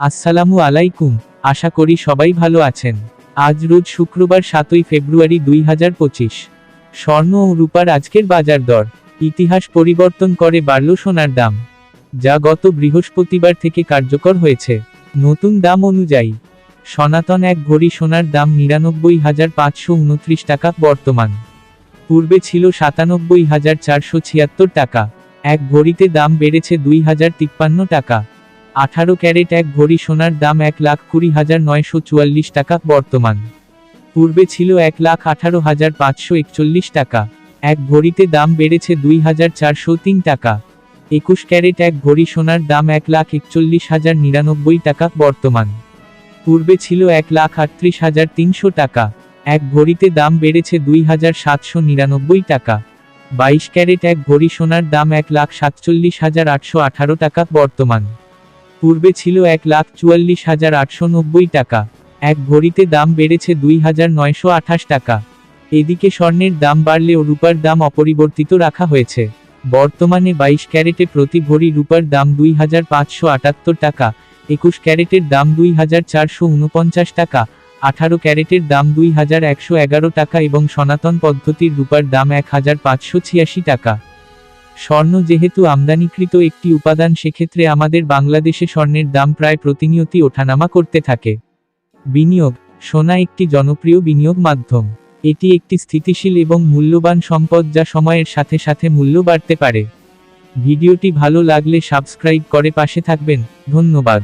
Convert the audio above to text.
আসসালামু আলাইকুম, আশা করি সবাই ভালো আছেন। আজ রোজ শুক্রবার সাতই ফেব্রুয়ারি দুই হাজার পঁচিশ। স্বর্ণ ও রূপার আজকের বাজার দর, ইতিহাস পরিবর্তন করে বাড়ল সোনার দাম, যা গত বৃহস্পতিবার থেকে কার্যকর হয়েছে। নতুন দাম অনুযায়ী, সনাতন এক ভরি সোনার দাম নিরানব্বই হাজার পাঁচশো উনত্রিশ টাকা বর্তমান। পূর্বে ছিল সাতানব্বই হাজার চারশো ছিয়াত্তর টাকা, এক ভরিতে দাম বেড়েছে দুই হাজার তিপ্পান্ন টাকা। আঠারো ক্যারেট এক ভরি সোনার দাম এক লাখ কুড়ি হাজার নয়শো চুয়াল্লিশ টাকা বর্তমান। পূর্বে ছিল এক লাখ আঠারো হাজার পাঁচশো একচল্লিশ টাকা। এক ভরিতে দাম বেড়েছে দুই হাজার চারশো তিন টাকা। একুশ ক্যারেট এক ভরি সোনার দাম এক লাখ একচল্লিশ হাজার নিরানব্বই টাকা বর্তমান। পূর্বে ছিল এক লাখ আটত্রিশ হাজার তিনশো টাকা। এক ভরিতে দাম বেড়েছে দুই হাজার সাতশো নিরানব্বই টাকা। বাইশ ক্যারেট এক ভরি সোনার দাম এক লাখ সাতচল্লিশ হাজার আটশো আঠারো টাকা বর্তমান। পূর্বে ছিল এক লাখ চুয়াল্লিশ হাজার আটশো নব্বই টাকা। এক ভরিতে দাম বেড়েছে দুই হাজার নয়শো আঠাশ টাকা। এদিকে স্বর্ণের দাম বাড়লেও রূপার দাম অপরিবর্তিত রাখা হয়েছে। বর্তমানে বাইশ ক্যারেটে প্রতি ভরি রূপার দাম দুই হাজার পাঁচশো আটাত্তর টাকা, একুশ ক্যারেটের দাম দুই হাজার চারশো উনপঞ্চাশ টাকা, আঠারো ক্যারেটের দাম দুই হাজার একশো এগারো টাকা এবং সনাতন পদ্ধতির রূপার দাম এক হাজার পাঁচশো ছিয়াশি টাকা। স্বর্ণ যেহেতু আমদানিকৃত একটি উপাদান, সেক্ষেত্রে আমাদের বাংলাদেশে স্বর্ণের দাম প্রায় প্রতিনিয়তি ওঠানামা করতে থাকে। বিনিয়োগ, সোনা একটি জনপ্রিয় বিনিয়োগ মাধ্যম। এটি একটি স্থিতিশীল এবং মূল্যবান সম্পদ যা সময়ের সাথে সাথে মূল্য বাড়তে পারে। ভিডিওটি ভালো লাগলে সাবস্ক্রাইব করে পাশে থাকবেন। ধন্যবাদ।